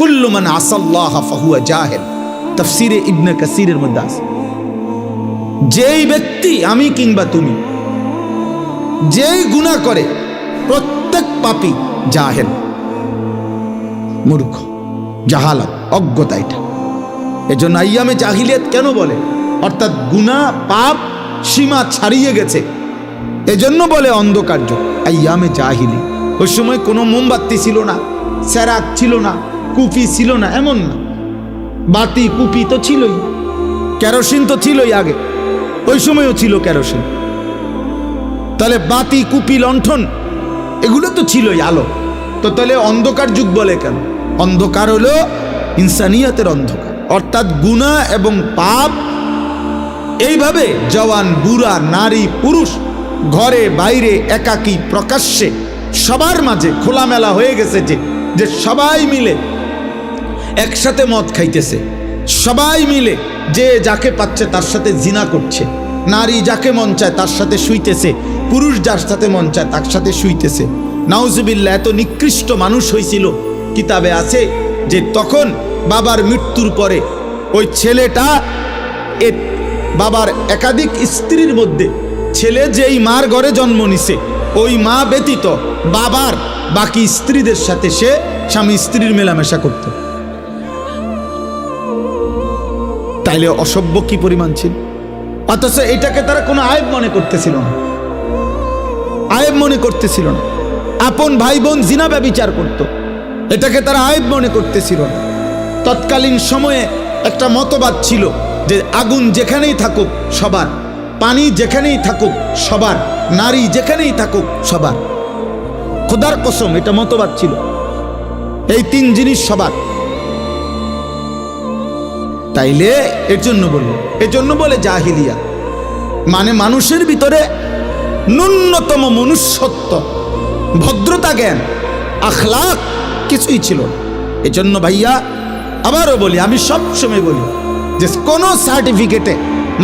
কুল্লুমান ফাহুয়া জাহেল। তফসিরে ইবনে কাসিরের মধ্যে আছে। যেই ব্যক্তি, আমি কিংবা তুমি, যেই গুণা করে, প্রত্যেক পাপী জাহেল। মূর্খ অজ্ঞতা এটা। এজন্য আইয়ামে জাহিলিয়াত কেন বলে? অর্থাৎ গুণা পাপ সীমা ছাড়িয়ে গেছে। এজন্য বলে অন্ধকার্য। আইয়ামে জাহিলি, ওই সময় কোনো মোমবাতি ছিল না স্যারাক ছিল না। কুপি ছিল না, এমন না। বাতি, কুপি তো ছিলই। কেরোসিন তো ছিলই আগে। ওই সময়ও ছিল কেরোসিন। তাহলে বাতি, কুপি, লণ্ঠন, এগুলো তো ছিলই আলো। তো তাহলে অন্ধকার যুগ বলে কেন? অন্ধকার হলো ইনসানিয়াতের অন্ধকার। অর্থাৎ গুণা এবং পাপ, এইভাবে জওয়ান, বুড়া, নারী, পুরুষ, ঘরে, বাইরে, একাকী, প্রকাশ্যে, সবার মাঝে খোলামেলা হয়ে গেছে যে যে সবাই মিলে একসাথে মদ খাইতেছে। সবাই মিলে যে যাকে পাচ্ছে তার সাথে জিনা করছে। নারী যাকে মন চায় তার সাথে শুইতেছে। পুরুষ যার সাথে মন চায় তার সাথে শুইতেছে। নাউজুবিল্লা এত নিকৃষ্ট মানুষ হয়েছিল কিতাবে আছে যে তখন বাবার মৃত্যুর পরে ওই ছেলেটা এ বাবার একাধিক স্ত্রীর মধ্যে ছেলে যেই মার ঘরে জন্ম নিছে, ওই মা ব্যতীত বাবার বাকি স্ত্রীদের সাথে সে স্বামী স্ত্রীর মেলামেশা করত। তাইলে অসভ্য কি পরিমাণ ছিল? অথচ এটাকে তারা কোনো আয়েব মনে করতেছিল না। আয়েব মনে করতেছিল না। আপন ভাই বোন জিনা ব্যবিচার করত। এটাকে তারা আয়েব মনে করতেছিল না। তৎকালীন সময়ে একটা মতবাদ ছিল যে আগুন যেখানেই থাকুক সবার, পানি যেখানেই থাকুক সবার, নারী যেখানেই থাকুক সবার। খোদার কসম, এটা মতবাদ ছিল। এই তিন জিনিস সবার। তাইলে এর জন্য বলব এর জন্য বলে জাহিলিয়া। মানে মানুষের ভিতরে ন্যূনতম মনুষ্যত্ব, ভদ্রতা, জ্ঞান আখলাক কিছুই ছিল এজন্য ভাইয়া আবারও বলি, আমি সব সময় বলি যে কোনো সার্টিফিকেটে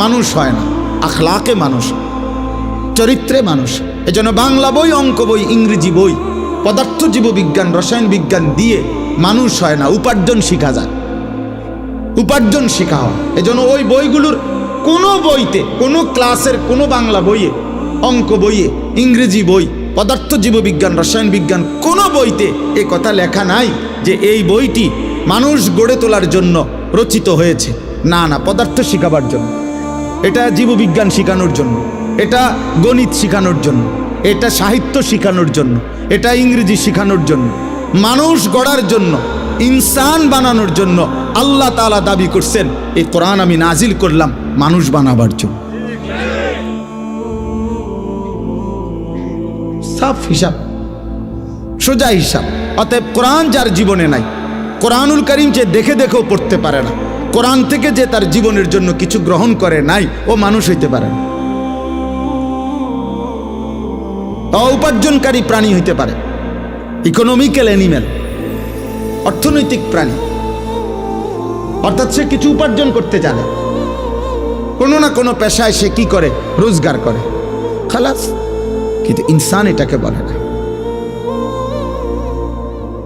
মানুষ হয় না, আখলাকে মানুষ, চরিত্রে মানুষ। এজন্য বাংলা বই, অঙ্ক বই, ইংরেজি বই, পদার্থ, জীববিজ্ঞান, রসায়ন বিজ্ঞান দিয়ে মানুষ হয় না, উপার্জন শেখা যায়। উপার্জন শেখা হয় এজন্য ওই বইগুলোর কোনো বইতে, কোনো ক্লাসের কোনো বাংলা বইয়ে, অঙ্ক বইয়ে, ইংরেজি বই, পদার্থ জীববিজ্ঞান, রসায়ন বিজ্ঞান, কোনো বইতে এ কথা লেখা নাই যে এই বইটি মানুষ গড়ে তোলার জন্য রচিত হয়েছে। না না, পদার্থ শেখাবার জন্য। এটা জীববিজ্ঞান শেখানোর জন্য। এটা গণিত শেখানোর জন্য। এটা সাহিত্য শেখানোর জন্য। এটা ইংরেজি শেখানোর জন্য। মানুষ গড়ার জন্য, ইনসান বানানোর জন্য আল্লাহ তাআলা দাবি করছেন, এই কোরআন আমি নাজিল করলাম মানুষ বানাবার জন্য। সাফ হিসাব, সোজা হিসাব। অতএব কোরআন যার জীবনে নাই, কোরআনুল করিম যে দেখে দেখেও পড়তে পারে না, কোরআন থেকে যে তার জীবনের জন্য কিছু গ্রহণ করে নাই, ও মানুষ হইতে পারে না। উপার্জনকারী প্রাণী হইতে পারে ইকোনমিক্যাল অ্যানিম্যাল অর্থনৈতিক প্রাণী। অর্থাৎ সে কিছু উপার্জন করতে জানে। কোনো না কোনো পেশায় সে কি করে? রোজগার করে। খালাস। কিন্তু ইনসান এটাকে বলে না।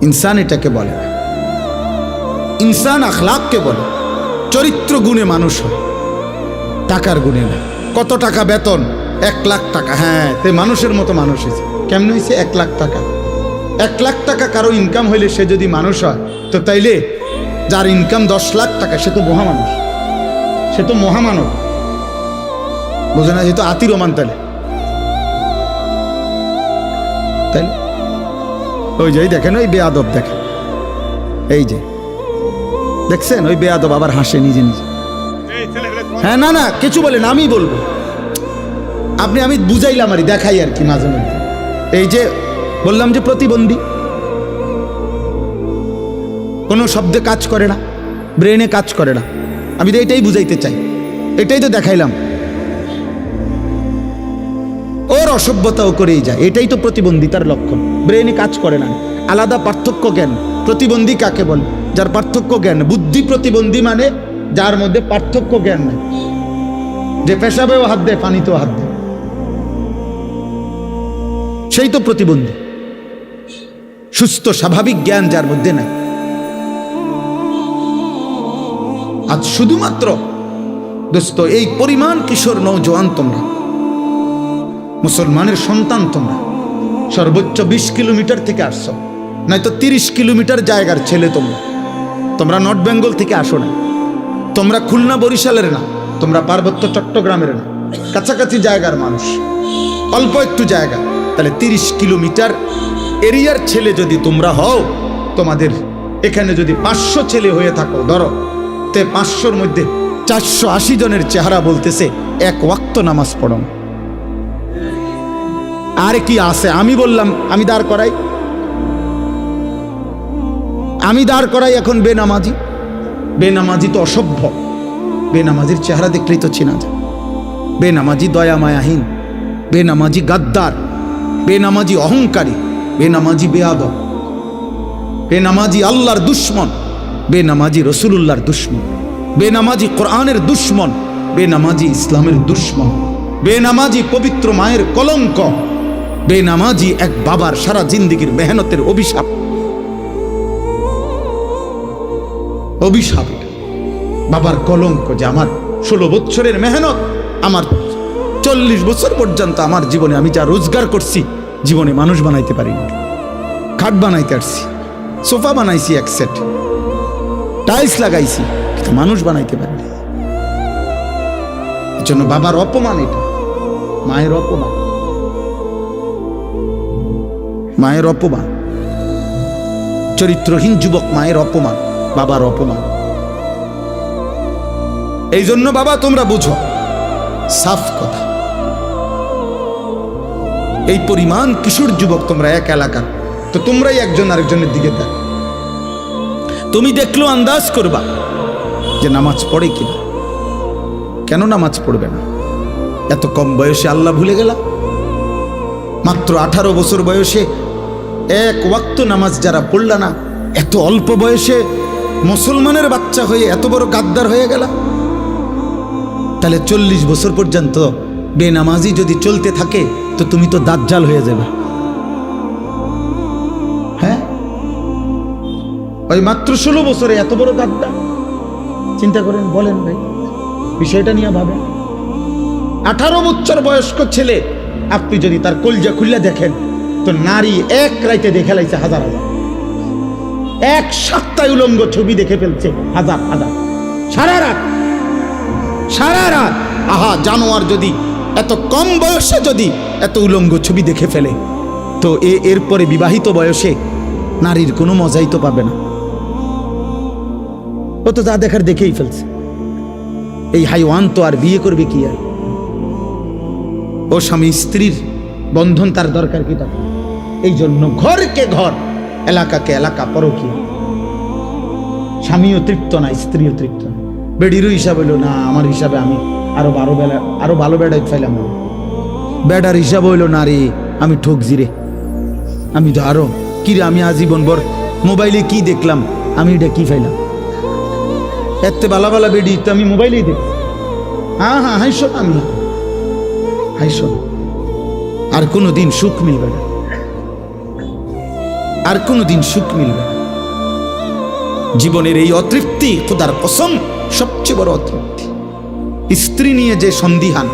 ইনসান এটাকে বলে না। ইনসান আখলাককে বলে। চরিত্র গুণে মানুষ হয়। টাকার গুণে না। কত টাকা বেতন? এক লাখ টাকা। হ্যাঁ তে মানুষের মতো মানুষ হয়েছে। কেমন হয়েছে? এক লাখ টাকা। এক লাখ টাকা কারও ইনকাম হইলে সে যদি মানুষ হয়, তো তাইলে যার ইনকাম দশ লাখ টাকা, সে তো মহামানুষ সে তো মহামানব। বোঝে না যেহেতু আতির ওমান তাহলে। তাই ওই যে দেখেন, ওই বেয়াদব দেখেন। এই যে। দেখছেন? ওই বেয়াদব আবার হাসে নিজে নিজে। হ্যাঁ না না, কিছু বলেন আমি বলব। আপনি, আমি বুঝাইলাম আর দেখাই আর কি মাঝে মধ্যে। এই যে, বললাম যে প্রতিবন্ধী। কোনো শব্দে কাজ করে না, ব্রেনে কাজ করে না। আমি তো এটাই বুঝাইতে চাই। এটাই তো দেখাইলাম। ওর অসভ্যতাও করেই যায়। এটাই তো প্রতিবন্ধিতার লক্ষণ। ব্রেনে কাজ করে না। আলাদা পার্থক্য জ্ঞান। প্রতিবন্ধী কাকে বলে? যার পার্থক্য জ্ঞান। বুদ্ধি প্রতিবন্ধী মানে যার মধ্যে পার্থক্য জ্ঞান নেই। যে পেশাবেও হাত দেয়, পানিতেও হাত দেয়। সেই তো প্রতিবন্ধী। সুস্থ, স্বাভাবিক জ্ঞান যার মধ্যে নাই। আজ শুধুমাত্র, দোস্ত, এই পরিমাণ কিশোর নৌজওয়ান তোমরা, মুসলমানের সন্তান তোমরা, সর্বোচ্চ বিশ কিলোমিটার থেকে আসছো, নয়তো তিরিশ কিলোমিটার জায়গার ছেলে তোমরা তোমরা নর্থ বেঙ্গল থেকে আসো না, তোমরা খুলনা বরিশালের না, তোমরা পার্বত্য চট্টগ্রামের না, কাছাকাছি জায়গার মানুষ, অল্প একটু জায়গা, তাহলে তিরিশ কিলোমিটার এরিয়ার ছেলে যদি তোমরা হও, তোমাদের এখানে যদি পাঁচশো ছেলে হয়ে থাকো, ধরো তে পাঁচশোর মধ্যে চারশো আশি জনের চেহারা বলতেছে, এক ওয়াক্ত নামাজ পড়ো না। আর কি আছে? আমি বললাম, আমি দাঁড় করাই। আমি দাঁড় করাই এখন বেনামাজি। বেনামাজি তো অসভ্য। বেনামাজির চেহারা দেখলেই তো চেনা যায়। বেনামাজি দয়া মায়াহীন বেনামাজি গাদ্দার। বেনামাজি অহংকারী। বেনামাজি বেয়াদব। বেনামাজি আল্লাহর দুশ্মন। বেনামাজি রসুলুল্লাহর দুশ্মন, বেনামাজি কোরআনের দুশ্মন, বেনামাজি ইসলামের দুশ্মন, বেনামাজি পবিত্র মায়ের কলঙ্ক, বেনামাজি এক বাবার সারা জিন্দিগির মেহনতের অভিশাপ। অভিশাপ বাবার কলঙ্ক যে আমার ষোলো বছরের মেহনত, আমার চল্লিশ বছর পর্যন্ত আমার জীবনে আমি যা রোজগার করছি, জীবনে মানুষ বানাইতে পারিনি। খাট বানাইতে আসছি, সোফা বানাইছি এক সেট। টাইলস লাগাইছি, কিন্তু মানুষ বানাইতে পারিনি এর জন্য বাবার অপমান এটা, মায়ের অপমান। মায়ের অপমান, চরিত্রহীন যুবক মায়ের অপমান, বাবার অপমান। এই জন্য বাবা, তোমরা বুঝো, সাফ কথা। এই পরিমাণ কিশোর যুবক তোমরা এক এলাকার, তো তোমরাই একজন আরেকজনের দিকে দেখ তুমি দেখল আন্দাজ করবা। যে নামাজ পড়ে কিনা কেন নামাজ পড়বে না? এত কম বয়সে আল্লাহ ভুলে গেলা? মাত্র আঠারো বছর বয়সে এক ওয়াক্ত নামাজ যারা পড়লা না, এত অল্প বয়সে মুসলমানের বাচ্চা হয়ে এত বড় গাদ্দার হয়ে গেলা? তাহলে চল্লিশ বছর পর্যন্ত বেনামাজি যদি চলতে থাকে, তো তুমি তো দাজ্জাল হয়ে যাবে। ওই মাত্র ষোলো বছরে এত বড় গাদ্দা চিন্তা করেন, বলেন ভাই, বিষয়টা নিয়ে ভাবেন। আঠারো বছর বয়স্ক ছেলে, আপনি যদি তার কলজা খুললে দেখেন, তো নারী এক রাইতে দেখে লাইছে হাজার হাজার। এক সপ্তাহে উলঙ্গ ছবি দেখে ফেলছে হাজার হাজার। সারা রাত সারা রাত। আহা, জানোয়ার যদি, এত কম বয়সে যদি এত উলঙ্গ ছবি দেখে ফেলে, তো এরপরে বিবাহিত বয়সে নারীর কোনো মজাই তো পাবে না। ও তো যা দেখার দেখেই ফেলছে। এই হাইওয়ান তো আর বিয়ে করবে কি আর? ও স্বামী স্ত্রীর বন্ধন তার দরকার কি তার এই জন্য ঘরকে ঘর, এলাকাকে এলাকা পরকি স্বামীও তৃপ্ত না, স্ত্রীও তৃপ্ত না। বেডিরও হিসাব হইল, না, আমার হিসাবে আমি আরও বারো বেলা, আরও ভালো বেড়াই ফাইলাম আমি। বেডার হিসাব হইল, না রে, আমি ঠকজি রে। আমি তো আরও, কি রে, আমি আজীবন ভর মোবাইলে কি দেখলাম? আমি এটা কি ফাইলাম এতে বালা বালা বেডি, তো আমি মোবাইলেই দেখ। হ্যাঁ হ্যাঁ হাইশো না আমি। হাইশো না। আর কোনো দিন সুখ মিলবে না। আর কোনো দিন সুখ মিলবে না। জীবনের এই অতৃপ্তি, খোদার কসম, সবচেয়ে বড় অতৃপ্তি। স্ত্রী নিয়ে যে সন্দিহান,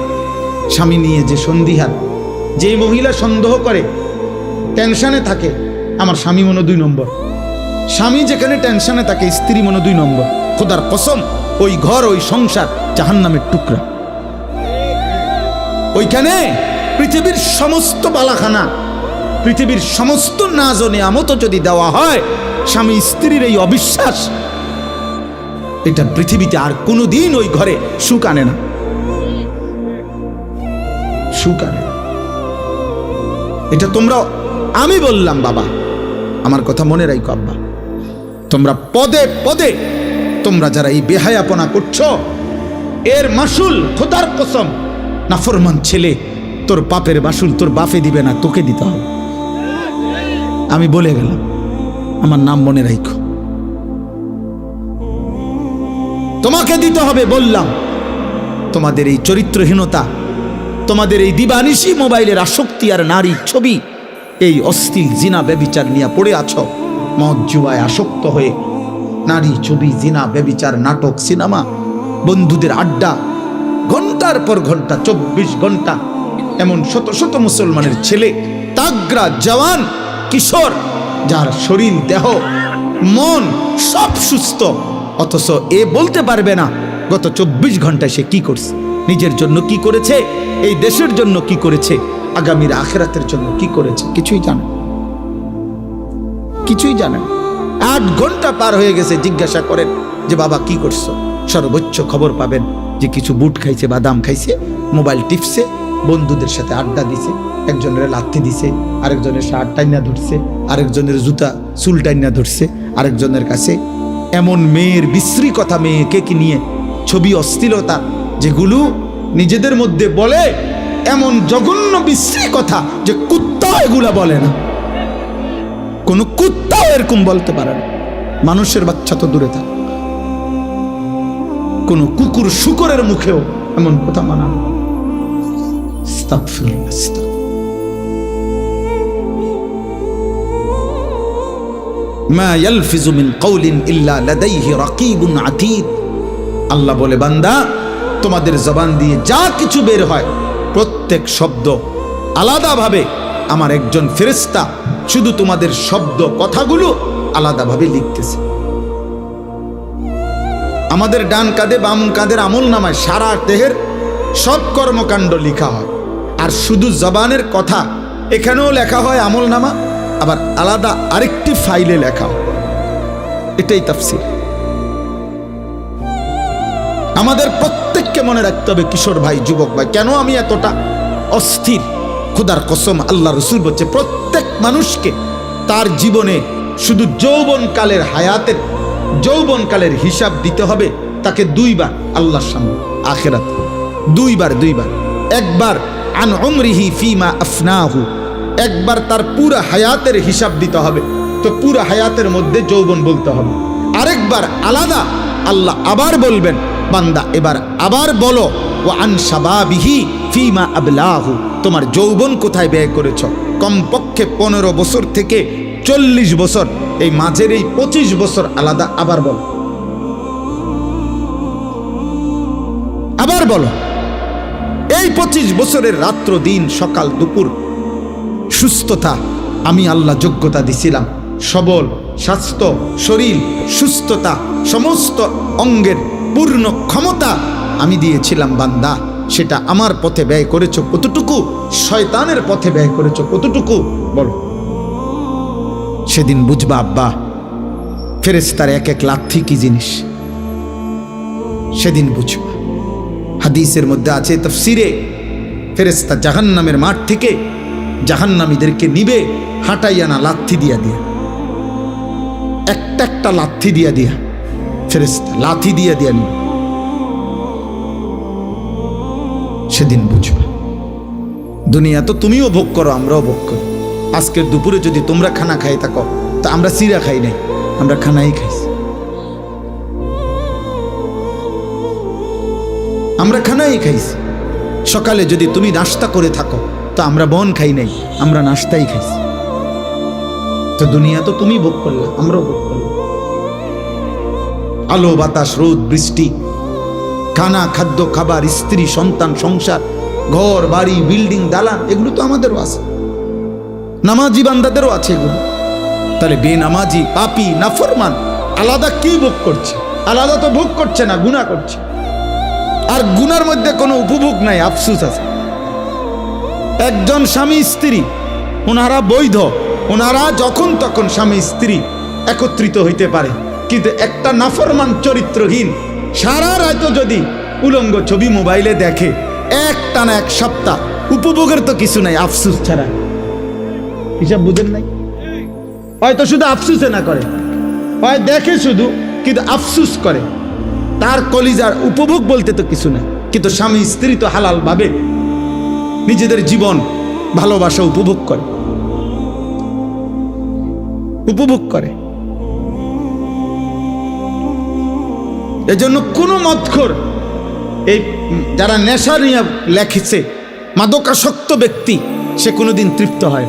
স্বামী নিয়ে যে সন্দিহান, যে মহিলা সন্দেহ করে, টেনশনে থাকে, আমার স্বামী মনে দুই নম্বর। স্বামী যেখানে টেনশনে থাকে, স্ত্রী মনে দুই নম্বর। খোদার কসম, ওই ঘর, ওই সংসার জাহান্নামের টুকরা। ওইখানে পৃথিবীর সমস্ত বালাখানা, পৃথিবীর সমস্ত নাজ ও নিয়ামত যদি দেওয়া হয়, স্বামী স্ত্রীর এই অবিশ্বাস, এটা পৃথিবীতে আর কোনোদিন ওই ঘরে সুখ আনে না। সুখ আনে এটা তোমরা আমি বললাম বাবা, আমার কথা মনে রাখো আব্বা। তোমরা পদে পদে তোমরা যারা এই বেহায়াপনা করছ, এর মাসুল খোদার কসম, নাফরমান ছেলে, তোর পাপের মাসুল তোর বাপে দিবে না, তোকে দিতে হবে। আমি বলে গেলাম, আমার নাম মনে রাখো তোমাকে দিতে হবে বললাম, তোমাদের এই চরিত্রহীনতা, তোমাদের এই দিবানিশি মোবাইলের আসক্তি আর নারী ছবি, এই অস্থির জিনা ব্যবিচার নিয়ে পড়ে আছো, মদ আসক্ত হয়ে নারী ছবি, জিনা বেবিচার নাটক, সিনেমা, বন্ধুদের আড্ডা, ঘণ্টার পর ঘণ্টা, চব্বিশ ঘণ্টা, এমন শত শত মুসলমানের ছেলে তাগরা জওয়ান, কিশোর, যার শরীর, দেহ, মন সব সুস্থ, অথচ এ বলতে পারবে না গত চব্বিশ ঘন্টায় সে কি করছে, নিজের জন্য কি করেছে, এই দেশের জন্য কি করেছে, আগামীর আখেরাতের জন্য কি করেছে, কিছুই জানে না। কিছুই জানেন আট ঘণ্টা পার হয়ে গেছে জিজ্ঞাসা করেন যে, বাবা, কি করছ? সর্বোচ্চ খবর পাবেন যে, কিছু বুট খাইছে, বাদাম খাইছে, মোবাইল টিপছে, বন্ধুদের সাথে আড্ডা দিছে, একজনের লাথি দিছে, আরেকজনের শার্ট টাইনা ধরছে, আরেকজনের জুতা, চুল টাইনা ধরছে, আরেকজনের কাছে এমন মেয়ের বিশ্রী কথা, মেয়েকে কি নিয়ে ছবি অস্থিরতা যেগুলো নিজেদের মধ্যে বলে, এমন জঘন্য বিশ্রী কথা যে, কুত্তা এগুলা বলে না। কোনো কুত্তাও এরকম বলতে পারে না মানুষের বাচ্চা তো দূরে থাক কোন কুকুর শুকরের মুখেও এমন কথা মানা না। আস্তাগফিরুল্লাহ, আস্তাগফিরুল্লাহ। মা ইয়ালফিজু মিন কাউলিন ইল্লা লাদাইহি রাকিবুন আতীদ আল্লাহ বলে বান্দা তোমাদের জবান দিয়ে যা কিছু বের হয় প্রত্যেক শব্দ আলাদাভাবে আমার একজন ফেরেস্তা শুধু তোমাদের শব্দ কথাগুলো আলাদাভাবে লিখতেছে। আমাদের ডান কাঁধে, বাম কাঁধের আমল নামায় সারা দেহের সব কর্মকাণ্ড লেখা হয়। আর শুধু জবানের কথা, এখানেও লেখা হয় আমল নামা, আবার আলাদা আরেকটি ফাইলে লেখা হয়। এটাই তাফসির। আমাদের প্রত্যেককে মনে রাখতে হবে, কিশোর ভাই, যুবক ভাই, কেন আমি এতটা অস্থির? খুদার কসম আল্লাহ রসুল বলছে, প্রত্যেক মানুষকে তার জীবনে শুধু যৌবনকালের হায়াতের যৌবনকালের হিসাব দিতে হবে, তাকে দুইবার আল্লাহর সামনে, আখেরাত। দুইবার দুইবার। একবার, আন উমরিহি ফিমা আফনাহু। একবার তার পুরা হায়াতের হিসাব দিতে হবে, তো পুরা হায়াতের মধ্যে যৌবন বলতে হবে। আরেকবার আলাদা, আল্লাহ আবার বলবেন, বান্দা, এবার আবার বলো ও আন সাবাবিহি ফিমা আবলাহু। তোমার যৌবন কোথায় ব্যয় করেছ? কমপক্ষে পনেরো বছর থেকে চল্লিশ বছর। এই মাঝের এই পঁচিশ বছর আলাদা, আবার বলো। আবার বলো। এই পঁচিশ বছরের রাত্র, দিন, সকাল, দুপুর সুস্থতা, আমি আল্লাহ যোগ্যতা দিছিলাম। সবল, স্বাস্থ্য, শরীর, সুস্থতা, সমস্ত অঙ্গের পূর্ণ ক্ষমতা আমি দিয়েছিলাম বান্দা, সেটা আমার পথে ব্যয় করেছ। কতটুকু? শয়তানের পথে ব্যয় করেছ, কতটুকু? বলো। সেদিন বুঝবা আব্বা ফেরেস্তার এক এক লাথি কি জিনিস? সেদিন বুঝবা। হাদিসের মধ্যে আছে তফসিরে ফেরেস্তা জাহান্নামের মাঠ থেকে জাহান্নামীদেরকে নিবে হাঁটাইয়া না লাথি দিয়া দিয়া। একটা একটা লাথি দিয়া দিয়া ফেরেস্তা লাথি দিয়া দিয়া নিবে। সেদিন বুঝবা। দুনিয়া তো তুমিও ভোগ করো, আমরাও ভোগ করি। আজকের দুপুরে যদি তোমরা খানা খাই থাকো তা আমরা সিরা খাই নাই, আমরা খানাই খাইছি। আমরা খানাই খাইছি। সকালে যদি তুমি নাস্তা করে থাকো, তো আমরা বন খাই নাই, আমরা নাস্তাই খাইছি। তো দুনিয়া তো তুমি ভোগ করলে, আমরাও ভোগ করলাম। আলো, বাতাস, রোদ, বৃষ্টি খানা, খাদ্য, খাবার, স্ত্রী, সন্তান, সংসার, ঘর, বাড়ি, বিল্ডিং, দালান, এগুলো তো আমাদেরও আছে। নামাজি বান্দাদেরও আছে এগুলো। তাহলে বেনামাজি, পাপি, নাফরমান, আলাদা কি ভোগ করছে? আলাদা তো ভোগ করছে না গুণা করছে। আর গুনার মধ্যে কোনো উপভোগ নাই, আফসুস আছে। একজন স্বামী, স্ত্রী, ওনারা বৈধ। ওনারা যখন তখন স্বামী, স্ত্রী একত্রিত হইতে পারে। কিন্তু একটা নাফরমান চরিত্রহীন সারা রাত যদি উলঙ্গ ছবি মোবাইলে দেখে, এক টানা এক সপ্তাহ উপভোগের তো কিছু নাই, আফসুস ছাড়া। হিসাব বুঝেন নাই? হয়তো শুধু আফসুসে না করে, হয় দেখে শুধু, কিন্তু আফসুস করে। তার কলিজার উপভোগ বলতে তো কিছু নেই, কিন্তু স্বামী স্ত্রী তো হালাল ভাবে নিজেদের জীবন, ভালোবাসা উপভোগ করে। উপভোগ করে। এজন্য কোনো মতখোর এই যারা নেশা নিয়ে লেখেছে, মাদকাসক্ত ব্যক্তি, সে কোনোদিন তৃপ্ত হয়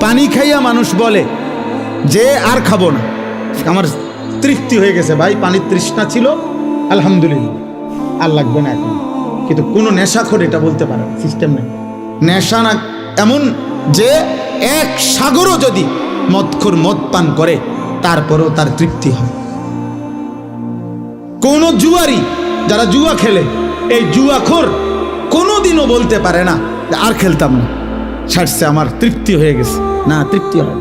পানি খাইয়া মানুষ বলে, যে আর খাব না। আমার তৃপ্তি হয়ে গেছে, ভাই, পানির তৃষ্ণা ছিল, আলহামদুলিল্লাহ, আর লাগবে না এখন। কিন্তু কোনো নেশাখোর এটা বলতে পারে সিস্টেম নেই। নেশা না, এমন যে এক সাগরও যদি মদখোর মদ পান করে, তারপরেও তার তৃপ্তি হয়। কোন জুয়ারি যারা জুয়া খেলে এই জুয়াখোর কোনোদিনও বলতে পারে না আর খেলতাম না। ছাড়ছে আমার তৃপ্তি হয়ে গেছে। না তৃপ্তি হয়।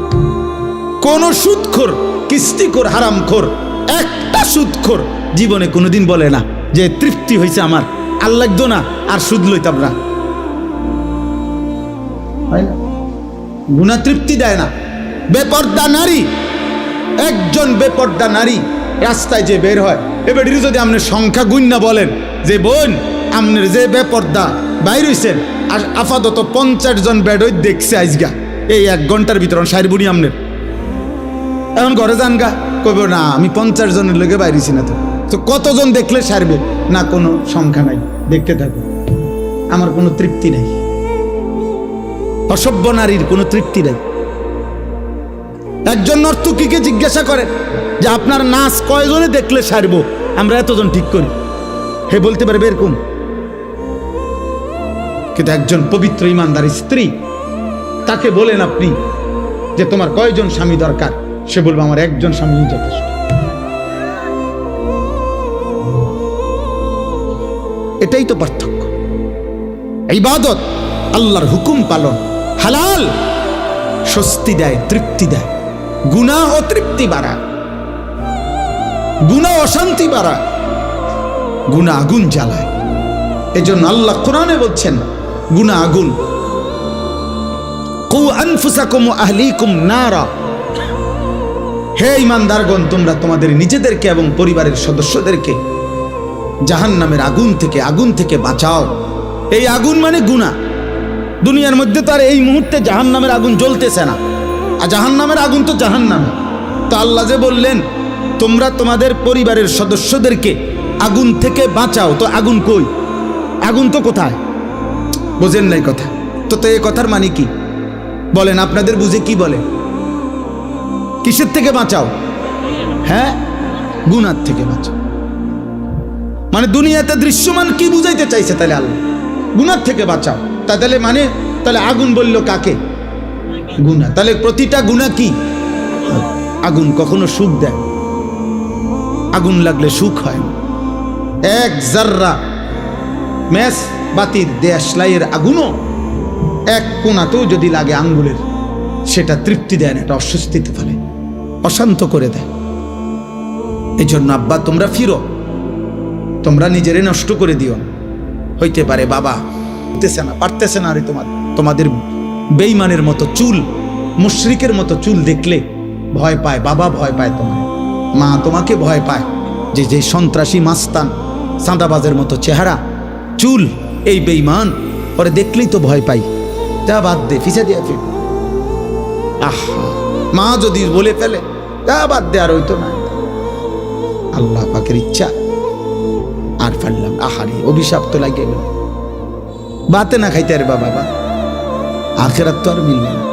কোন সুদখোর কিস্তিখোর হারামখোর একটা সুদখোর জীবনে কোনোদিন বলে না যে তৃপ্তি হয়েছে আমার। আর লাগতো না আর সুদ লইতাম না। না? গুণা তৃপ্তি দেয় না। বেপর্দা নারী একজন বেপর্দা নারী রাস্তায় যে বের হয় এবারে যদি আপনি সংখ্যা গুণ না বলেন, যে বোন, আপনার যে বেপর্দা বাইর হইছেন, আর আপাতত পঞ্চাশ জন বেডই দেখছে আজগা। এই এক ঘণ্টার ভিতর সাইর বুড়ি আপনার। এখন ঘরে যান গা, কইব, না, আমি পঞ্চাশ জনের লোকে বাইরেছি না তো। তো কতজন দেখলে সারবে? না, কোনো সংখ্যা নাই। দেখতে থাকো। আমার কোনো তৃপ্তি নাই। অসভ্য নারীর কোনো তৃপ্তি নাই। একজন নর্তকীকে জিজ্ঞাসা করেন যে, আপনার নাচ কয়জনে দেখলে সারবো? আমরা এতজন ঠিক করি। হে বলতে পারবে এরকম? কিন্তু একজন পবিত্র ইমানদার স্ত্রী তাকে বলেন আপনি যে তোমার কয়জন স্বামী দরকার? সে বলবে, আমার একজন স্বামী যথেষ্ট। এটাই তো পার্থক্য। ইবাদত আল্লাহর হুকুম পালন। হালাল স্বস্তি দেয়, তৃপ্তি দেয়। গুণা ও তৃপ্তি বাড়া গুণা অশান্তি বাড়া গুণা আগুন জ্বালায়। এজন্য আল্লাহ কোরআনে বলছেন, গুণা আগুন। কু আনফুসাকুম আহলিকুম হে ইমানদারগণ, তোমরা তোমাদের নিজেদেরকে এবং পরিবারের সদস্যদেরকে জাহান নামের আগুন থেকে আগুন থেকে বাঁচাও। এই আগুন মানে গুণা। দুনিয়ার মধ্যে তো আর এই মুহূর্তে জাহান নামের আগুন জ্বলতেছে না। আর জাহান নামের আগুন তো জাহান নামে তো আল্লাহ যে বললেন তোমরা তোমাদের পরিবারের সদস্যদেরকে আগুন থেকে বাঁচাও। তো আগুন কই? আগুন তো কোথায়? বোঝেন নাই কথা। তো তো এই কথার মানে কি? বলেন, আপনাদের বুঝে কি বলে? কিসের থেকে বাঁচাও? হ্যাঁ? গুনার থেকে বাঁচাও। মানে দুনিয়াতে দৃশ্যমান কি বুঝাইতে চাইছে তাহলে আল্লাহ? গুনার থেকে বাঁচাও। তা তাহলে মানে তাহলে আগুন বলল কাকে? গুনা। তাহলে প্রতিটা গুণা কি? আগুন। কখনো সুখ দেয়? আগুন লাগলে সুখ হয়। এক জাররা ম্যাস বাতির দেশলাইয়ের আগুনও এক কোনাতেও যদি লাগে আঙ্গুলের, সেটা তৃপ্তি দেয় না, এটা অস্বস্তিতে ফেলে, অশান্ত করে দেয়। এই জন্য আব্বা, তোমরা ফিরো। তোমরা নিজেরে নষ্ট করে দিও। হইতে পারে বাবা পারতেছে না পারতেছে না আরে তোমার, তোমাদের বেইমানের মতো চুল, মুশরিকের মতো চুল দেখলে ভয় পায়, বাবা ভয় পায় তোমার। মা তোমাকে ভয় পায়। যে যে সন্ত্রাসী মাস্তান সাঁদাবাজের মতো চেহারা, চুল, এই বেইমান পরে দেখলেই তো ভয় পাই। যা বাদ দে, ফিসে দিয়ে ফির। আহা, মা যদি বলে ফেলে, যা বাদ দে, আর হইতো না। আল্লাহ পাকের ইচ্ছা। আর ফেললাম, আহারে, অভিশাপ তো লাগিয়ে গেল। বাতে না খাইতে আরে বাবা। বা আখেরাত তো আর মিলবে না।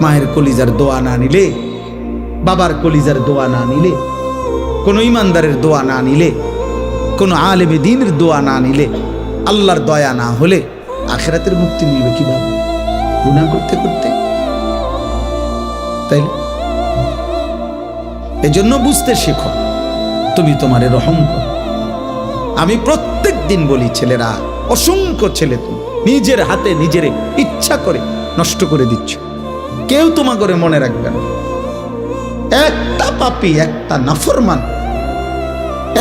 মায়ের কলিজার দোয়া না নিলে বাবার কলিজার দোয়া না নিলে, কোনো ইমানদারের দোয়া না নিলে, কোনো আলেমে দিনের দোয়া না নিলে, আল্লাহর দয়া না হলে আখেরাতের মুক্তি মিলবে কীভাবে? গুণা করতে করতে। তাইলে? এজন্য বুঝতে শেখো, তুমি তোমারে রহম করো। আমি প্রত্যেক দিন বলি, ছেলেরা, অসংখ্য ছেলে তুমি, নিজের হাতে নিজের ইচ্ছা করে নষ্ট করে দিচ্ছ। কেউ তোমা করে মনে রাখবে না। একটা পাপি, একটা নাফরমান।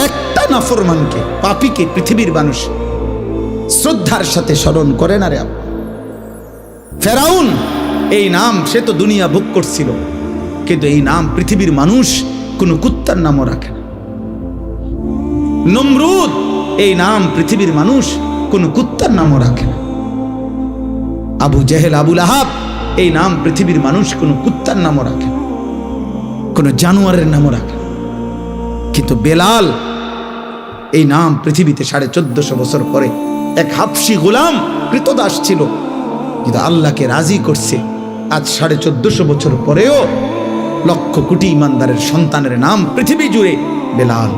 একটা নাফরমানকে, পাপিকে পৃথিবীর মানুষ শ্রদ্ধার সাথে স্মরণ করে না রে ফেরাউন, এই নাম সে তো দুনিয়া ভোগ করছিল, কিন্তু এই নাম পৃথিবীর মানুষ কোনো কুত্তার নামও রাখে না। নমরুদ, এই নাম পৃথিবীর মানুষ কোনো কুত্তার নামও রাখে না। আবু জেহেল, আবুল আহাব, এই নাম পৃথিবীর মানুষ কোনো কুত্তার নামও রাখে কোনো জানোয়ারের নামও রাখে কিন্তু বেলাল, এই নাম পৃথিবীতে সাড়ে চোদ্দশো বছর পরে এক হাফসি গোলাম কৃতদাস ছিল। কিন্তু আল্লাহকে রাজি করছে আজ সাড়ে চোদ্দশো বছর পরেও লক্ষ কোটি ইমানদারের সন্তানের নাম পৃথিবী জুড়ে বেলাল।